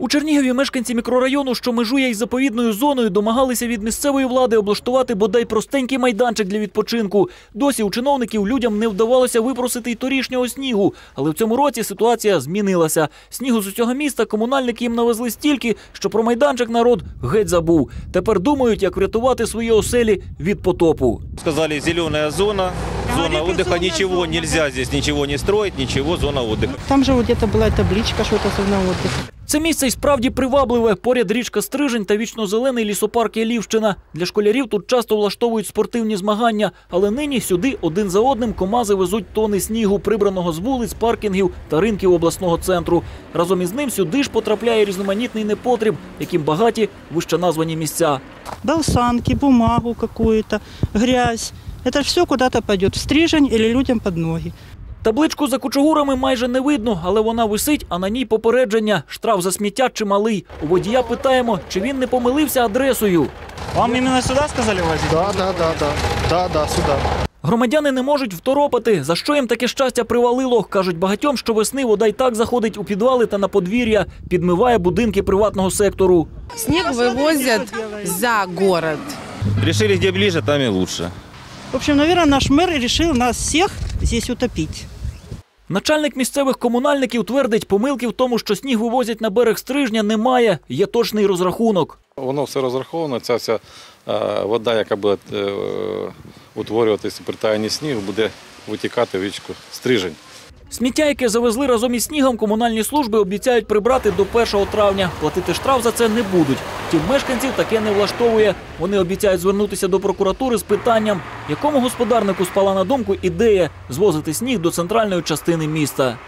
У Чернігові мешканці мікрорайону, що межує із заповідною зоною, домагалися від місцевої влади облаштувати бодай простенький майданчик для відпочинку. Досі у чиновників людям не вдавалося випросити й торішнього снігу. Але в цьому році ситуація змінилася. Снігу з усього міста комунальники їм навезли стільки, що про майданчик народ геть забув. Тепер думають, як врятувати свої оселі від потопу. Сказали, зеленая зона, зона отдыха, ничего нельзя здесь, ничего не строить, ничего, зона отдыха. Там же вот где-то была табличка, что это зона отдыха. Це місце й справді привабливе. Поряд річка Стрижень та вічно-зелений лісопарк Ялівщина. Для школярів тут часто влаштовують спортивні змагання, але нині сюди один за одним комази везуть тони снігу, прибраного з вулиць, паркінгів та ринків обласного центру. Разом із ним сюди ж потрапляє різноманітний непотріб, яким багаті вище названі місця. Болсанки, бумагу какую-то, грязь. Это все куда-то пойдет в стрижень или людям под ноги. Табличку за кучугурами майже не видно, але вона висить, а на ній попередження. Штраф за сміття чималий. У водія питаємо, чи він не помилився адресою. Вам именно сюда сказали возить? Да, да, да, да. Да, да, сюда. Громадяни не можуть второпати. За що їм таке щастя привалило? Кажуть багатьом, що весни вода й так заходить у підвали та на подвір'я, підмиває будинки приватного сектору. Снег вывозят за город. Решили, где ближе, там и лучше. В общем, наверное, наш мэр решил нас всех здесь утопить. Начальник місцевих комунальників твердить, помилки в тому, що сніг вивозять на берег стрижня, немає. Є точний розрахунок. Воно все розраховано. Ця вся е, вода, яка буде е, утворюватися при таянні снігу, буде витікати в річку Стрижень. Сміття, яке завезли разом із снігом, комунальні служби обіцяють прибрати до 1 травня. Платити штраф за це не будуть. Втім, мешканців таке не влаштовує. Вони обіцяють звернутися до прокуратури з питанням, якому господарнику спала на думку ідея звозити сніг до центральної частини міста.